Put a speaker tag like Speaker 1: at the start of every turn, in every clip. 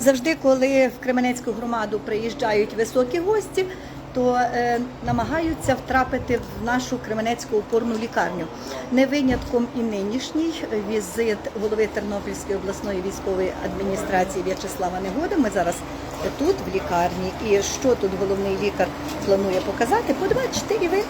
Speaker 1: Завжди, коли в Кременецьку громаду приїжджають високі гості, то е, намагаються втрапити в нашу Кременецьку опорну лікарню. Не винятком і нинішній візит голови Тернопільської обласної військової адміністрації В'ячеслава Негода. Ми зараз тут, в лікарні, і що тут головний лікар планує показати, побачите і ви.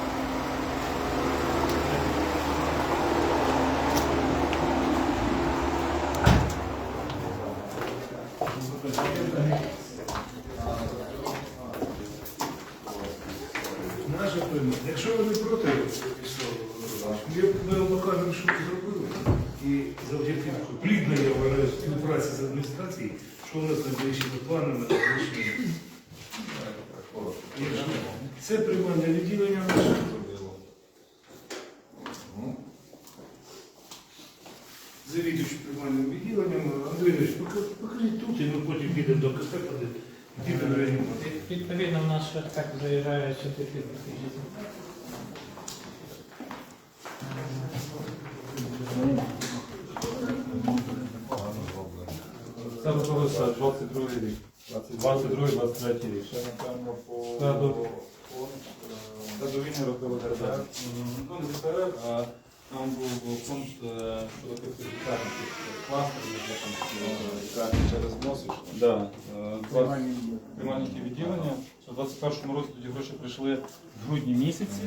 Speaker 2: Наша прийма. Якщо ви не проти, ми, ми вам покажемо, що ви зробили. І завдяки плідної я вважаю, співпраці з адміністрацією, що у нас найближчими планами найближчими. Це приймальне відділення наше. Завідуючи приймальним відділенням, Андрій Ильич, покажіть тут, і ми потім підемо до КП, підемо до реанімації.
Speaker 3: Відповідно, в нас так заїжджає сюди під
Speaker 4: Це робилося 22 рік. 22-23 рік.
Speaker 5: Ще, напевно, по...
Speaker 4: Це до- війни робили Ну, не ДРДР, а там був пункт е, щодо капітальних кластерів, де там е,
Speaker 5: Лікарні через.
Speaker 4: Да, е, 20 приймальники відділення. У 21-му році тоді гроші прийшли в грудні місяці.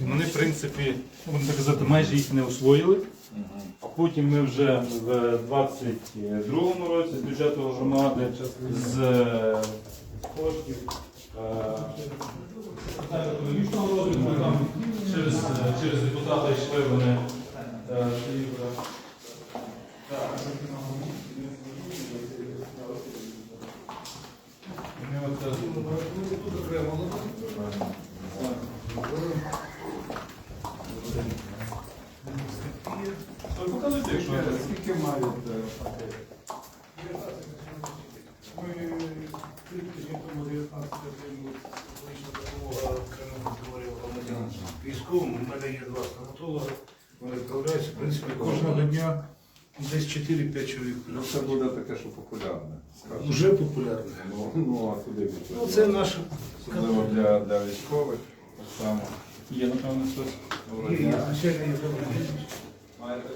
Speaker 4: Вони, в принципі, будемо так казати, майже їх не освоїли. А потім ми вже в 22-му році з бюджету громади з е, коштів е, економічного розвитку через, е, через депутата йшли вони. е, показуйте, якщо
Speaker 5: Скільки мають е, пакетів?
Speaker 2: Ми три тижні тому 19 годин вийшла допомога окремим категоріям громадян військовим. У мене є два стоматолога. Вони відправляються. В принципі, кожного дня десь 4-5 чоловік.
Speaker 5: Ну, це буде таке, що популярне. скажімо.
Speaker 2: Вже популярне.
Speaker 5: Ну, ну, а куди від
Speaker 2: Ну, це наша
Speaker 5: Особливо для, для військових. Так само.
Speaker 4: є, напевно, щось.
Speaker 5: Доброго
Speaker 2: Є, є,
Speaker 5: дня.
Speaker 2: звичайно, є добре.
Speaker 5: Маєте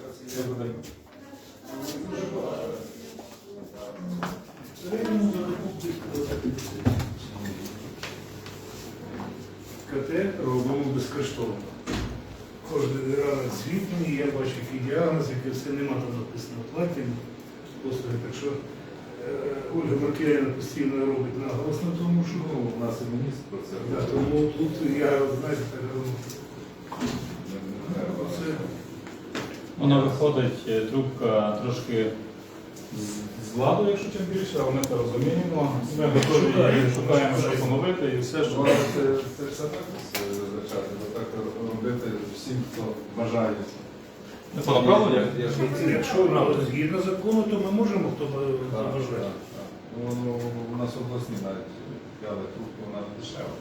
Speaker 2: КТ робимо безкоштовно. Кожен ранок світлий, я бачу, який діагноз, який все нема там написано платні послуги. Так що е, Ольга Маркіяна постійно робить наголос на тому, що
Speaker 5: Ну, у нас і міністр про це.
Speaker 2: да, тому тут я, знаєте, так це
Speaker 4: Вона виходить, е, трубка трошки з- ладу, якщо чим більше, але ми це розуміємо. Ми готові її шукаємо, що поновити і все, що
Speaker 5: Але це, це все так звичайно, так робити всім, хто бажає.
Speaker 4: не по направленню, як
Speaker 5: Я ж
Speaker 2: якщо ну, згідно закону, то ми можемо хто бажає.
Speaker 5: так, так. Ну, у нас обласні навіть п'яли трубку, вона дешева.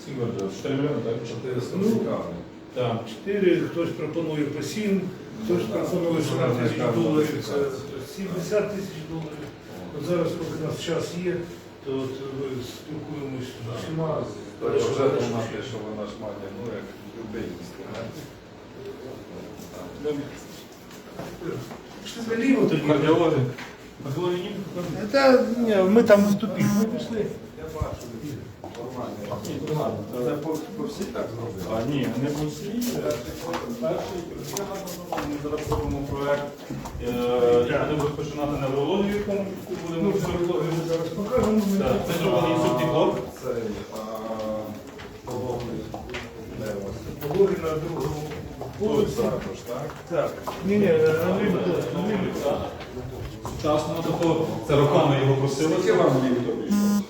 Speaker 4: Скільки 4 мільйони, так?
Speaker 5: 400
Speaker 2: Ну,
Speaker 5: цікавий.
Speaker 4: Так.
Speaker 2: Чотири, хтось пропонує по сім, хтось
Speaker 5: Ну,
Speaker 2: пропонує 40 тисяч доларів, це 70 тисяч доларів. От зараз, поки у нас час є, то от ми спілкуємось з усіма.
Speaker 5: Вже думати, що вона ж має, ну, як.
Speaker 2: Та, ні, ми там в. Ми пішли.
Speaker 5: Я бачу. Це по, по всі так зробили.
Speaker 4: А ні, не по всій. Перший ми зараз робимо проект. е, і Будемо починати неврологію, яку будемо
Speaker 2: Ну, психологію ми зараз покажемо. Ми
Speaker 4: зробили інсультний блок.
Speaker 5: Це а, пологовий, де у
Speaker 2: на
Speaker 5: також, так?
Speaker 2: Так. Ні, ні, Андрій Миколаївич,
Speaker 4: Вчасно, тобто це роками його просили.
Speaker 5: Скільки вам ліфт обійшов?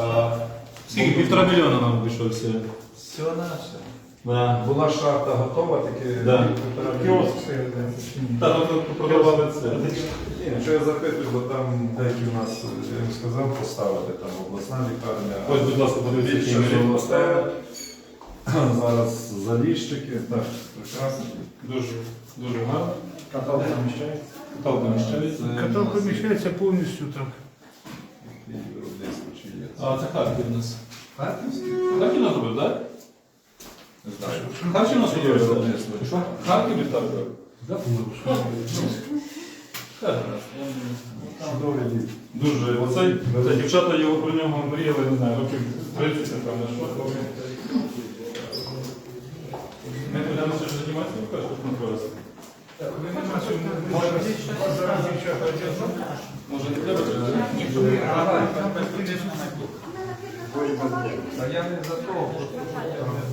Speaker 4: Е, Скільки? Півтора мільйона нам обійшовся.
Speaker 5: Все наше.
Speaker 4: Да.
Speaker 5: Була шахта готова, тільки
Speaker 4: Да.
Speaker 5: півтора
Speaker 2: Кіоск.
Speaker 4: Та ну, продавали це.
Speaker 5: Ні, що я запитую, бо там деякі у нас, я їм сказав, поставити там обласна лікарня.
Speaker 4: Ось, будь ласка, подивіться,
Speaker 5: Більше
Speaker 4: який мільйон
Speaker 5: областей. Зараз заліщики, так, прекрасно.
Speaker 4: Дуже, дуже гарно.
Speaker 2: Каталка вміщається.
Speaker 4: Каталка вміщається.
Speaker 2: Каталка вміщається повністю так.
Speaker 4: А це Харків у нас.
Speaker 5: Харківський?
Speaker 4: Харків нас робив, так?
Speaker 5: Не знаю.
Speaker 4: Харків нас робив. Що? Харків Харкова.
Speaker 2: Да, по-моєму, що?
Speaker 5: Чудовий дід.
Speaker 4: Дуже. Оцей, дівчата його про нього мріяли, не знаю, років 30, там, на що. Ми будемо ще займатися, ви кажете, що не просто.
Speaker 2: Так, ви не бачите, може,
Speaker 4: не треба?
Speaker 5: А я не за того, просто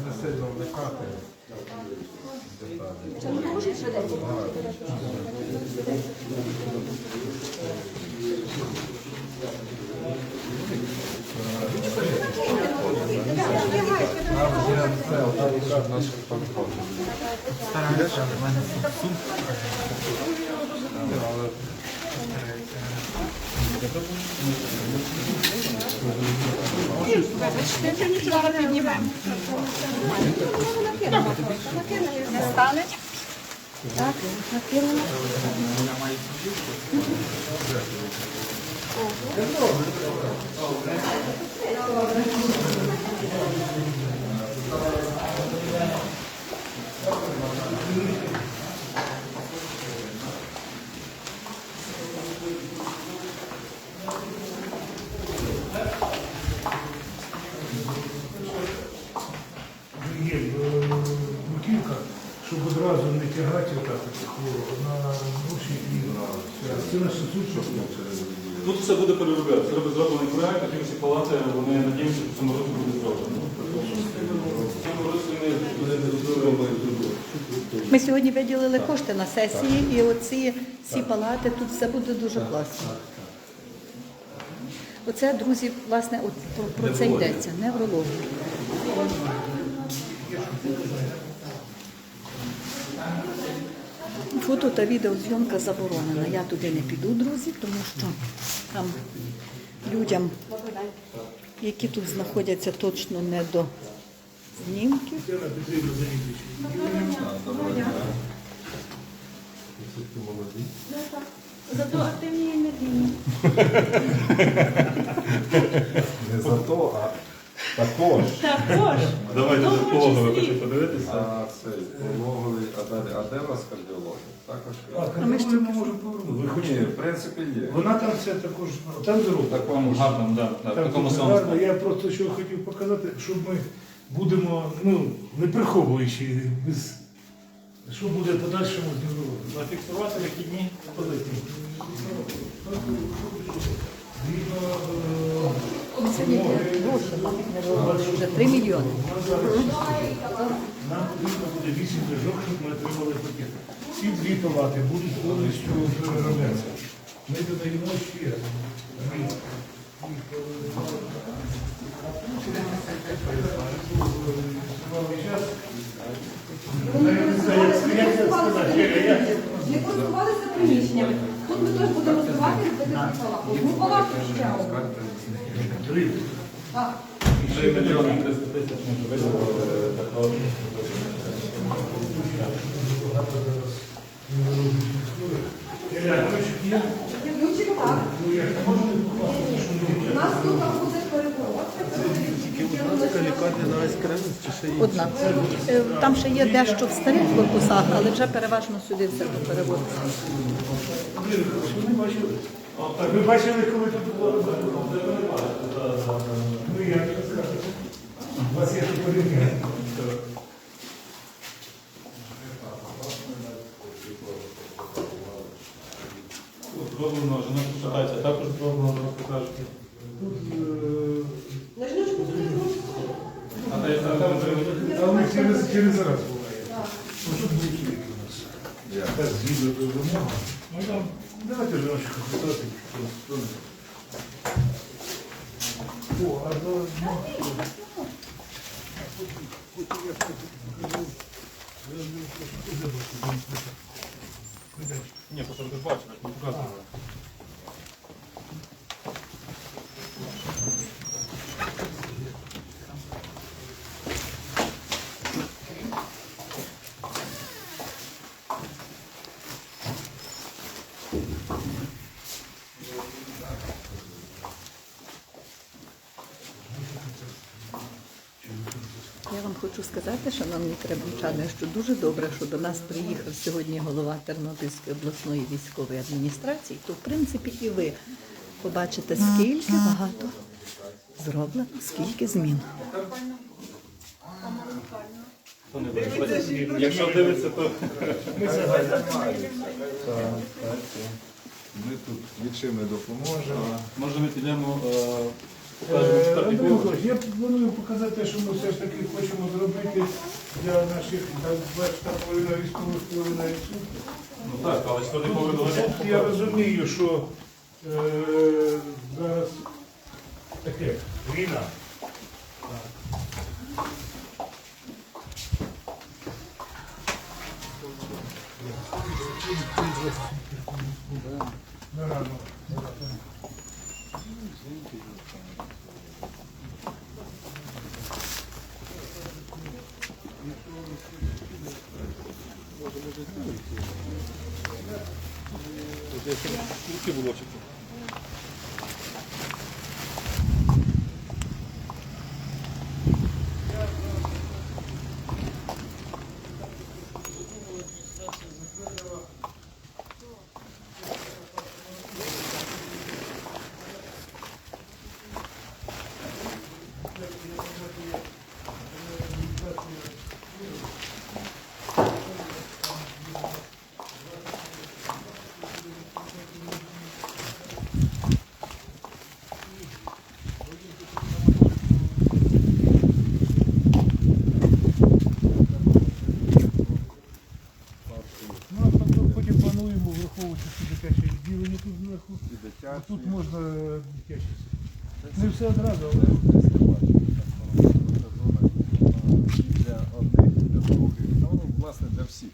Speaker 5: не сильно вникати.
Speaker 1: Не стане?
Speaker 2: Є е, бутівка, щоб одразу не тягати отак хворого на гроші і це наш суд, що
Speaker 4: Тут все буде перероблятися. Треба зроблений проєкт, потім всі палати, вони надіються, що цьому році буде зроблено. В цьому році вони не зробили.
Speaker 1: Ми сьогодні виділили кошти на сесії, і оці всі палати, тут все буде дуже класно. Оце, друзі, власне, от про, про це йдеться, неврологія. Фото та відеозйомка заборонена. Я туди не піду, друзі, тому що там людям, які тут знаходяться, точно не до знімків. Зато активні і енергійні.
Speaker 5: Не за то, а також.
Speaker 1: Також.
Speaker 4: Давайте до кого ви хочете подивитися.
Speaker 5: А цей пологовий, а далі, а де у вас кардіологія? Також?
Speaker 2: А,
Speaker 1: ми ж
Speaker 2: ми можемо повернути. Ви
Speaker 5: Ні, в принципі є.
Speaker 2: Вона там все також, там
Speaker 5: В
Speaker 2: дорога.
Speaker 5: такому ж
Speaker 4: Гарно, да, да, в такому самому
Speaker 2: гарно. Я просто що хотів показати, щоб ми будемо, ну, не приховуючи, без, що буде подальшому з.
Speaker 4: Зафіксувати вихідні позиції.
Speaker 1: Вже 3 мільйони.
Speaker 2: Нам потрібно буде 8 ліжок, щоб ми отримали пакет. Ці дві палати будуть повністю перероблятися. Ми додаємо ще. Я не
Speaker 6: користувалися приміщеннями. Тут ми теж будемо розвивати і робити палату. Одну палату ще одну. Так.
Speaker 4: 3 мільйони 300 тисяч ми виділили такого.
Speaker 2: Я гляну, що є.
Speaker 6: Ключик так.
Speaker 2: Ну, я ж не можу не покласти, що не
Speaker 6: У нас тут буде переворот.
Speaker 1: Одна. Е, Там ще є дещо в старих корпусах, але вже переважно сюди все переводиться.
Speaker 2: Ви бачили? Коли тут було? Ну, я скажу. У вас є.
Speaker 4: Тут зроблено, жена консультація також зроблено, зараз покажете.
Speaker 2: Тут, е,
Speaker 4: А та я там
Speaker 2: а у них через, раз буває. Ну, тут був тільки у нас. Так, згідно до вимоги. Ну, там, давайте ж наші консультації. О, а до... ну,
Speaker 4: Ні, просто ви бачили, не показували.
Speaker 1: вам хочу сказати, шановні кремлівчани, що дуже добре, що до нас приїхав сьогодні голова Тернопільської обласної військової адміністрації, то в принципі і ви побачите, скільки багато зроблено, скільки змін.
Speaker 4: Якщо дивиться, то
Speaker 5: Ми тут нічим не допоможемо.
Speaker 4: може ми підемо е,
Speaker 2: Андрій. Миколаївич, я планую показати, що ми все ж таки хочемо зробити для наших так, бачите, половина військових, половина відсутних.
Speaker 4: Ну так, але що не повинно
Speaker 2: Тут Я розумію, що е, зараз таке війна. Да, рано.
Speaker 4: Руки було
Speaker 2: Ну, а потім- потім плануємо враховувати що дитяче відділення тут зверху. А тут можна дитячі. Одразу, але
Speaker 5: І для одних, і для других. Ну, воно, власне, для всіх.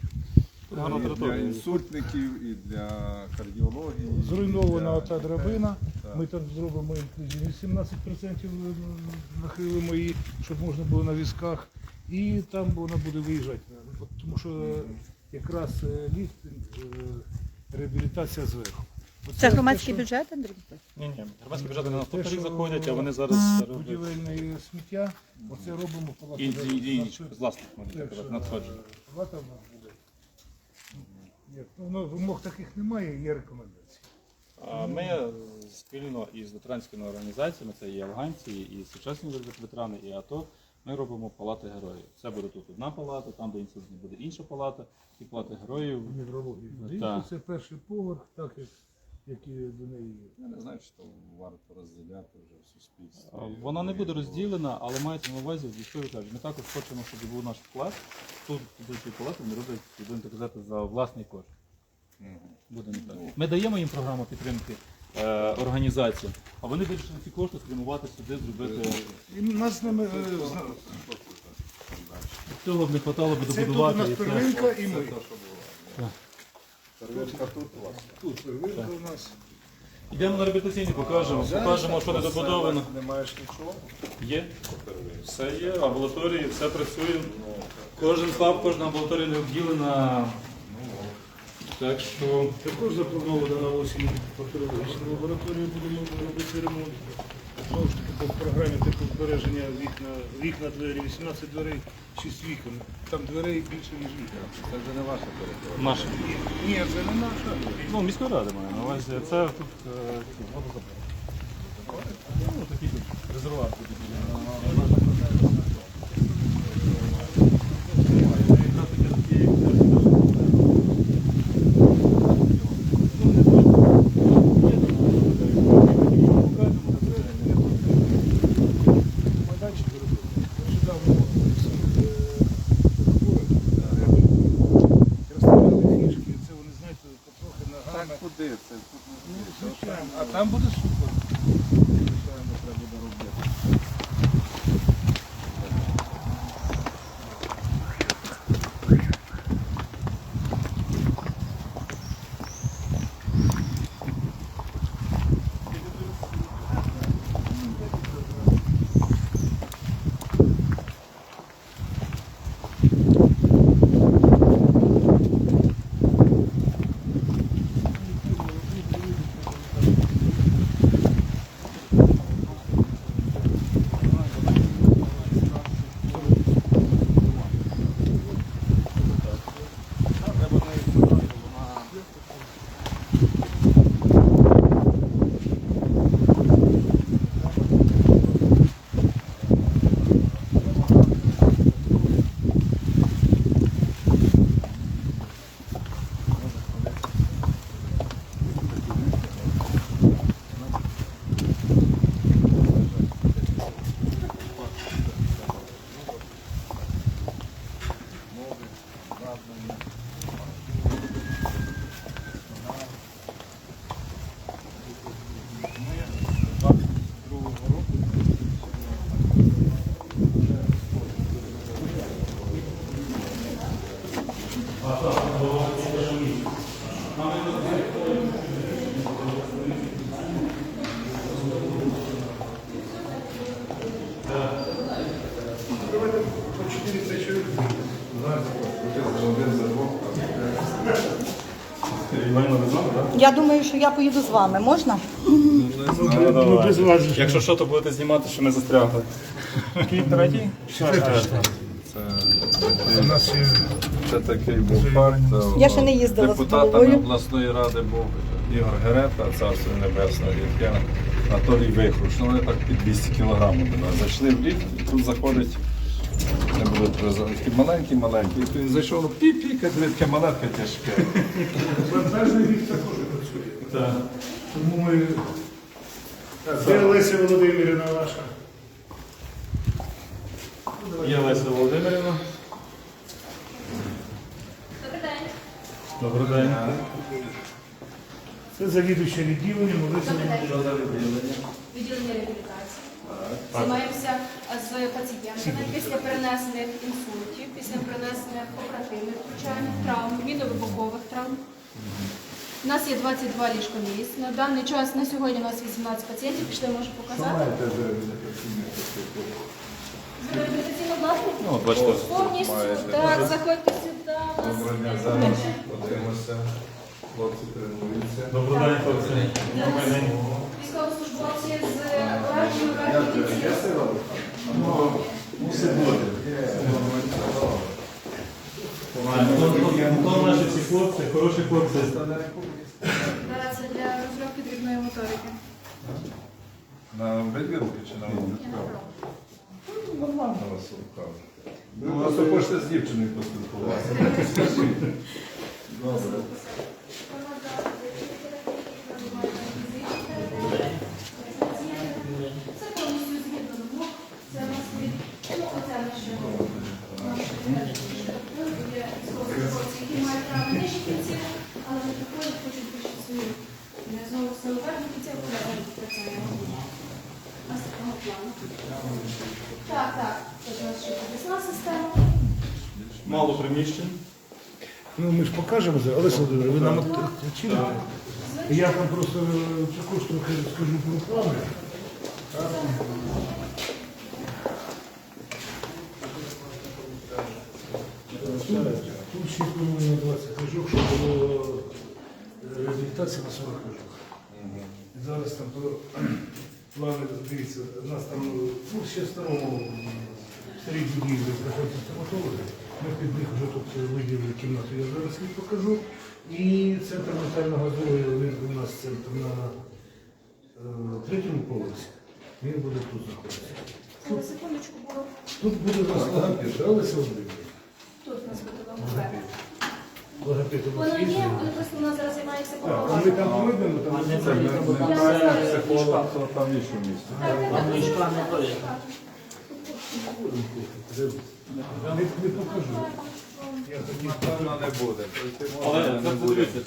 Speaker 4: Гарна
Speaker 5: І для
Speaker 4: територія.
Speaker 5: інсультників, і для кардіології.
Speaker 2: зруйнована
Speaker 5: для-
Speaker 2: ота драбина. Ми там зробимо інклюзію. 17% нахилимо її, щоб можна було на візках. І там вона буде виїжджати. От Тому що якраз е, ліфтинг, е, реабілітація зверху.
Speaker 1: Це громадський
Speaker 2: що
Speaker 1: бюджет, Андрій?
Speaker 4: Ні, ні, громадські бюджети на наступний рік
Speaker 2: що
Speaker 4: заходять, а вони зараз роблять
Speaker 2: Будівельне сміття, оце робимо палату.
Speaker 4: і, і, і, з власних можна так казати,
Speaker 2: що. Палата в нас буде. Як, ну, вимог таких немає, є рекомендації.
Speaker 4: А Ми спільно із ветеранськими організаціями, це і афганці, і сучасні ветерани, і АТО, ми робимо палати героїв. Це буде тут одна палата, там де інсультні буде інша палата, і палати героїв.
Speaker 2: Неврології.
Speaker 4: Так.
Speaker 2: Це перший поверх, так як, як і до неї.
Speaker 5: Я не знаю, що варто розділяти вже в суспільстві.
Speaker 4: Вона не буде розділена, але мається на увазі військові кажуть. Ми також хочемо, щоб був наш вклад. Тут ідучі палати вони роблять, будемо так казати, за власний кошт. Буде не так. Ми даємо їм програму підтримки е, організаціям, а вони вирішили ці кошти спрямувати сюди, зробити.
Speaker 2: І нас з ними е, зна-
Speaker 4: Цього б не вистачало би
Speaker 2: це тут у
Speaker 4: добудувати.
Speaker 2: нас
Speaker 4: і це.
Speaker 2: первинка і ми.
Speaker 5: Первинка тут у вас.
Speaker 2: Тут первинка у нас.
Speaker 4: Йдемо на реабілітаційні, покажемо, покажемо, що не добудовано.
Speaker 5: Не маєш нічого?
Speaker 4: Є. Все є, амбулаторії, все працює. Кожен ФАП, кожна амбулаторія не обділена. Так що
Speaker 2: Також заплановано на осінь бактеріологічну лабораторію будемо робити ремонт. Знову ж таки, по програмі типу збереження вікна, вікна двері, 18 дверей, 6 вікон. Там дверей більше, ніж вікна.
Speaker 5: Це вже не ваша територія.
Speaker 4: Наша.
Speaker 2: Ні, це не наша.
Speaker 4: Ну, міської ради має на увазі. Це тут е, водозабор. Ну, такий тут резервуар.
Speaker 1: Я думаю, що я поїду з вами. Можна?
Speaker 2: Ну.
Speaker 4: Якщо що, то будете знімати, що ми застрягли.
Speaker 2: У нас є
Speaker 5: Це такий був факт.
Speaker 1: Я ще не їздила з
Speaker 5: Депутатами
Speaker 1: головою.
Speaker 5: обласної ради був Ігор Герета, царство небесне, і я Анатолій Вихруш. Ну, вони так під 200 кілограмів туди. Зайшли в ліфт, і тут заходить, не буду казати, такий маленький, маленький. І він зайшов, ну пі-пі, каже, таке маленьке
Speaker 2: працює. Тому ми. Так, де Леся Володимирівна ваша?
Speaker 4: Є Леся Володимирівна. Добрий день.
Speaker 2: Це завідуюча відділенням Олеся Володимирівна.
Speaker 6: Відділення реабілітації. Займаємося з пацієнтами після перенесених інсультів, після перенесених оперативних втручань, травм, міновибухових травм. У нас є 22 ліжко місць. На даний час на сьогодні у нас 18 пацієнтів. Пішли, можу показати. З реабілітаційного власне?
Speaker 4: Ну, бачите.
Speaker 6: Повністю так, заходьте сюди.
Speaker 5: Доброго дня, зараз подивимося. Хлопці тренуються.
Speaker 4: Добрий день, хлопці. Добрий день.
Speaker 6: Військовослужбовці з операцією реабілітації.
Speaker 4: Хто наші всі хлопці, хороші хлопці.
Speaker 6: Так, Це для розробки дрібної моторики.
Speaker 5: На видвірки чи на вулиці? Нормально вас слухав. Ви у вас хочете з дівчиною поспілкуватися. Добре.
Speaker 6: Так, так. Підвісна система.
Speaker 4: Мало приміщень.
Speaker 2: Ну, ми ж покажемо зараз. Олеся Володимирівна, ви нам от? Я там просто е, також трохи скажу про плани. Тут, тут ще плануємо 20 ліжок, щоб було е, реабілітація на 40 ліжок. І Зараз там про плани, дивіться, у нас там ну, ще в старому старій будівлі знаходяться стоматологи. Ми під них вже тут е, виділили кімнату, я зараз їх покажу. І центр ментального здоров'я, він у нас центр на е, третьому поверсі. Він буде тут знаходитися.
Speaker 6: На секундочку було.
Speaker 2: Тут буде у нас логопед, да, Олеся Володимирівна?
Speaker 6: Тут у нас буде логопед.
Speaker 2: Логопед у
Speaker 6: Воно
Speaker 2: нас
Speaker 6: є,
Speaker 2: є.
Speaker 6: але просто вона зараз повноваженням.
Speaker 2: там помидемо, там
Speaker 5: Це
Speaker 2: це
Speaker 5: не
Speaker 6: не
Speaker 5: не психолог, то там інше місце.
Speaker 2: не, не покажу. Я тоді
Speaker 5: Напевно, не буде.
Speaker 4: Але це подивіться,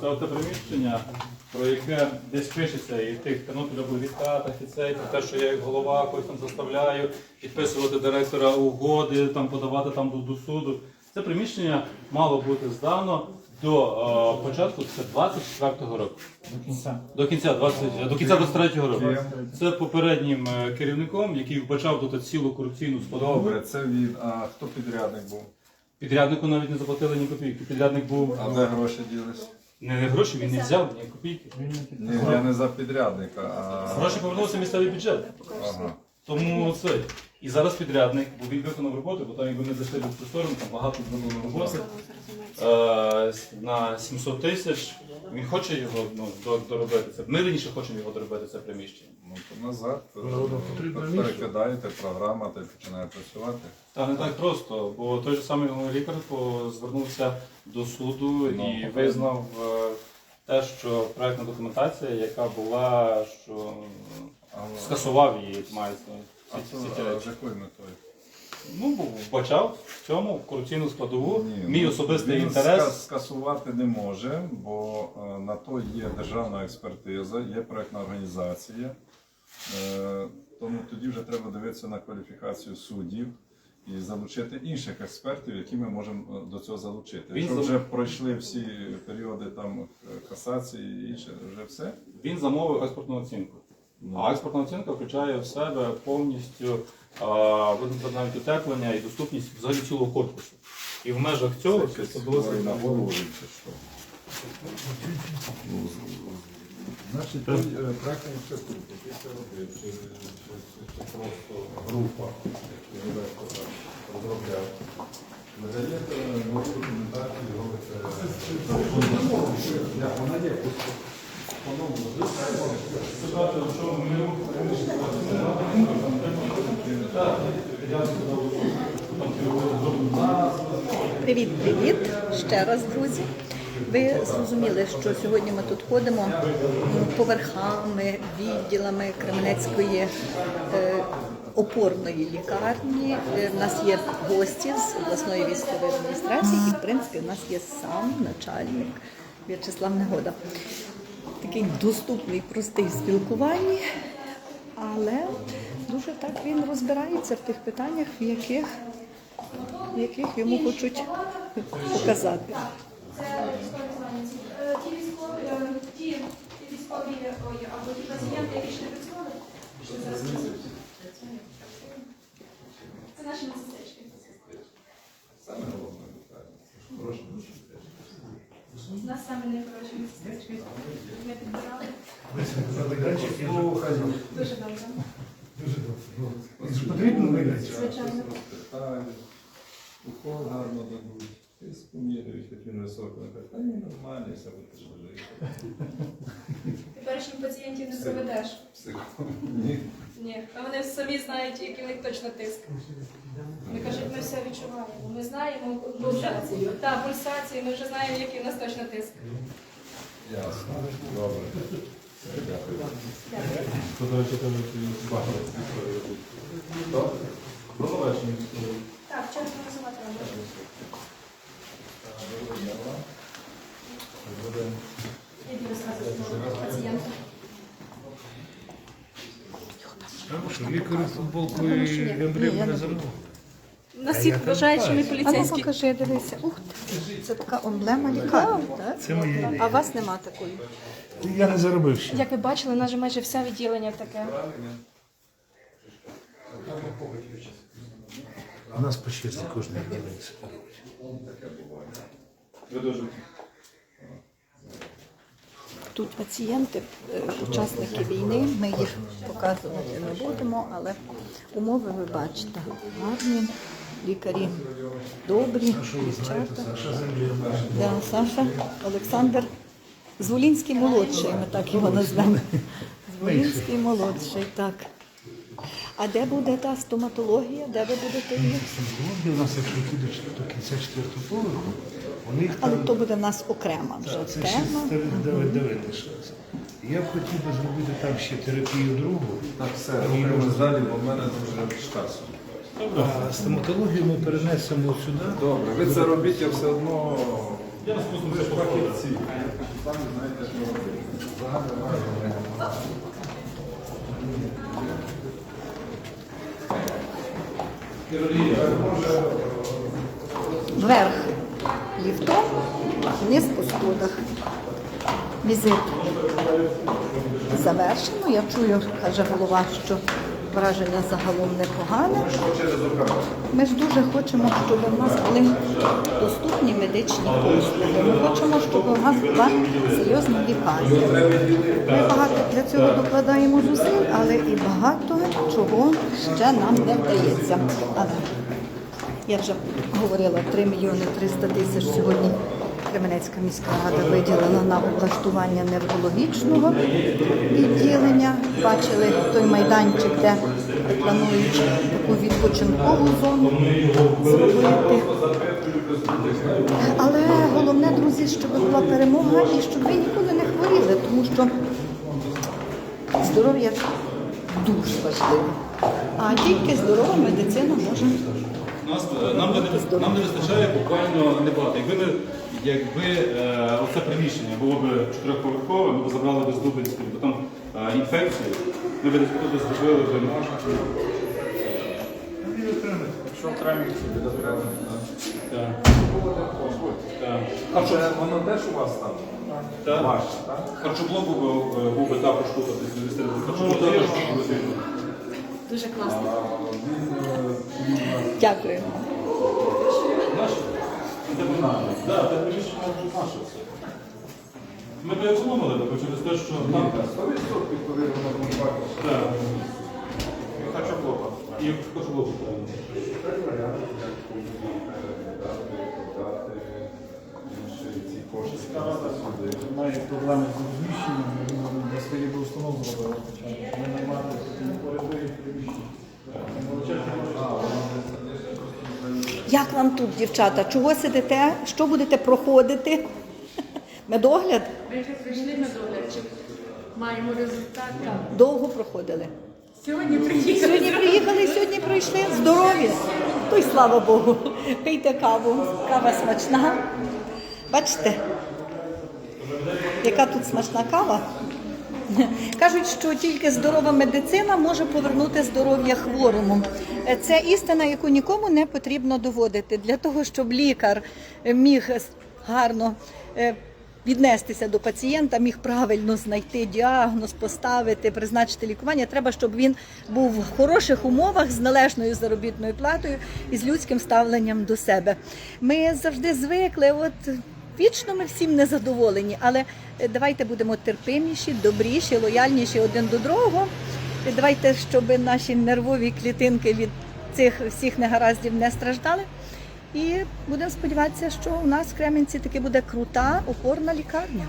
Speaker 4: це оте приміщення, про яке десь пишеться, і в тих відкатах, і це, і те, що я як голова когось там заставляю підписувати директора угоди, там подавати там до суду. Це приміщення мало бути здано до е, початку це 24-го року.
Speaker 3: До кінця.
Speaker 4: До кінця 20, до кінця 23-го року. Це попереднім е, керівником, який вбачав тут цілу корупційну складову.
Speaker 5: Добре, це він. А хто підрядник був?
Speaker 4: Підряднику навіть не заплатили ні копійки. Підрядник був
Speaker 5: А де гроші ділись?
Speaker 4: не, не гроші, він не взяв ні копійки.
Speaker 5: Ні, я не за підрядника, а
Speaker 4: Гроші повернулися в місцевий бюджет.
Speaker 5: ага.
Speaker 4: Тому це. І зараз підрядник, бо він виконав роботу, бо там якби ми зайшли в цю сторону, там багато зроблено роботи. Е, на 700 тисяч. Він хоче його ну, до- доробити це. Ми раніше хочемо його доробити це приміщення.
Speaker 5: Ну то назад. е,
Speaker 2: Воно потрібно місце.
Speaker 5: Перекидаєте програма, та й починає працювати.
Speaker 4: Та не так просто, бо той же самий головний лікар по- звернувся до суду і
Speaker 5: Ну,
Speaker 4: визнав е, те, що проектна документація, яка була, що
Speaker 5: Але-
Speaker 4: скасував її, мається
Speaker 5: А
Speaker 4: речі.
Speaker 5: з якою метою?
Speaker 4: Ну, вбачав в цьому корупційну складову.
Speaker 5: Ні,
Speaker 4: Мій
Speaker 5: ну,
Speaker 4: особистий
Speaker 5: він
Speaker 4: інтерес.
Speaker 5: ска- скасувати не може, бо е, на то є державна експертиза, є проектна організація. Е, Тому тоді вже треба дивитися на кваліфікацію суддів і залучити інших експертів, які ми можемо е, до цього залучити.
Speaker 4: Він
Speaker 5: Якщо
Speaker 4: зам-
Speaker 5: вже пройшли всі періоди там е, касації і інше, вже все.
Speaker 4: Він замовив експортну оцінку.
Speaker 5: Ну.
Speaker 4: А експортна оцінка включає в себе повністю а, навіть утеплення і доступність взагалі цілого корпусу. І в межах цього
Speaker 5: Це
Speaker 4: це було
Speaker 5: хворий на голову? Значить, той е, проектний інститут, який це робив, чи, чи просто група, розробляв, видаєте нову документацію, робите. Вона є, просто по-новому.
Speaker 1: Привіт, привіт ще раз, друзі. Ви зрозуміли, що сьогодні ми тут ходимо поверхами, відділами Кременецької е, опорної лікарні. Е, В нас є гості з обласної військової адміністрації, і в принципі в нас є сам начальник В'ячеслав Негода. Такий доступний, простий в спілкуванні, але дуже так він розбирається в тих питаннях, в яких в яких йому хочуть показати.
Speaker 6: Ті військові, або ті пацієнти, які ще працювали, що зараз. Це наші медсестрички.
Speaker 5: Саме головне питання. Хороше
Speaker 6: У нас саме найкоротші медсестрички. Ми підбирали.
Speaker 2: На майданчик я вже
Speaker 6: Дуже добре.
Speaker 2: дуже добре. Потрібно.
Speaker 6: Звичайно.
Speaker 5: Укол гарно дадуть, та ні, нормально, все буде жити.
Speaker 6: Теперішніх пацієнтів не проведеш.
Speaker 5: Ні.
Speaker 6: Ні, а вони самі знають, який в них точно тиск. Вони кажуть, ми все відчуваємо. Ми знаємо пульсацію. Так, пульсацію, ми вже знаємо, який у нас точно тиск.
Speaker 5: Ясно. Добре. Дякую.
Speaker 4: До речі, теж багато. Добре. До побачення.
Speaker 6: Так, час голосувати треба. Я тобі розказую про пацієнта.
Speaker 2: Лікарі футболкою і емблему не забув.
Speaker 6: Нас всіх вважають, що ми
Speaker 1: А ну
Speaker 6: поліцейські.
Speaker 1: покажи, дивися. Ух ти, це така емблема лікарні, так?
Speaker 2: Це моя
Speaker 1: А у вас нема такої?
Speaker 2: Я не заробив ще.
Speaker 6: Як ви бачили, наше майже все відділення таке.
Speaker 2: У нас по черзі кожен дивиться.
Speaker 4: Ви
Speaker 1: Тут пацієнти, е, учасники війни, ми їх показувати не будемо, але умови ви бачите. Гарні, лікарі добрі, дівчата. Да, Саша, Олександр Зволінський молодший, ми так його назвемо. Зволінський молодший, так. А де буде та стоматологія? Де ви будете її?
Speaker 2: Сьогодні у нас, якщо підуть до кінця четвертого поверху, у них
Speaker 1: Але то буде в нас окрема вже
Speaker 2: це ще
Speaker 1: тема.
Speaker 2: давини щось. Я б хотів би зробити там ще терапію другу.
Speaker 5: Так, все, рухаємось далі, бо в мене дуже часу.
Speaker 2: А стоматологію ми перенесемо сюди.
Speaker 5: Добре, ви це робіть, я все одно. Я ви ж фахівці. Самі знаєте, що робити. Бачення.
Speaker 1: Вверх ліфтом, вниз по сходах. Візит завершено. Я чую, каже голова, що враження загалом непогане. Ми ж дуже хочемо, щоб у нас були доступні медичні послуги. Ми хочемо, щоб у нас була серйозна лікарня. Ми багато для цього докладаємо зусиль, але і багато чого ще нам не вдається. Але я вже говорила, 3 мільйони 300 тисяч сьогодні Кременецька міська рада виділила на облаштування неврологічного відділення. Бачили той майданчик, де планують таку відпочинкову зону зробити. Але головне, друзі, щоб була перемога і щоб ви ніколи не хворіли, тому що здоров'я дуже важливе. А тільки здорова медицина може
Speaker 4: Нас, е, нам, не, нам не вистачає буквально небагато. Якби, ми- якби е, оце приміщення було б чотирьохповерхове, ми б забрали би з Дубинської, бо там е, інфекції, ми б десь тут зробили б.
Speaker 5: Що окремі собі окремі.
Speaker 4: Так, так.
Speaker 5: А це воно теж у вас там?
Speaker 4: Так.
Speaker 5: Ваше, так?
Speaker 4: Харчоблок був, би, е, був би також тут, десь довести до харчоблок.
Speaker 6: Дуже класно.
Speaker 5: А
Speaker 1: Дякую.
Speaker 4: Наше? Це банально. Так, це приміщення вже наше все. Ми би економили, бо через те, що там
Speaker 5: 100% коли воно компактно.
Speaker 4: Так. Хочу блока. І хочу блоку правильно.
Speaker 5: Так варіант, як передати, подати інші ці кошти сюди.
Speaker 3: Має проблеми з розміщенням, ми для своєї би установ зробили хоча б. Ми не мати території приміщення.
Speaker 1: Як вам тут, дівчата? Чого сидите? Що будете проходити? Медогляд?
Speaker 7: Ми вже прийшли на догляд, чи маємо результат.
Speaker 1: Довго проходили.
Speaker 7: Сьогодні приїхали.
Speaker 1: Сьогодні приїхали, сьогодні прийшли. Здорові. То й слава Богу. Пийте каву. Кава смачна. Бачите, яка тут смачна кава? Кажуть, що тільки здорова медицина може повернути здоров'я хворому. Це істина, яку нікому не потрібно доводити. Для того, щоб лікар міг гарно е, віднестися до пацієнта, міг правильно знайти діагноз, поставити, призначити лікування. Треба, щоб він був в хороших умовах з належною заробітною платою і з людським ставленням до себе. Ми завжди звикли, от вічно ми всім незадоволені, але е, давайте будемо терпиміші, добріші, лояльніші один до другого. Давайте, щоб наші нервові клітинки від цих всіх негараздів не страждали. І будемо сподіватися, що у нас в Кременці таки буде крута опорна лікарня.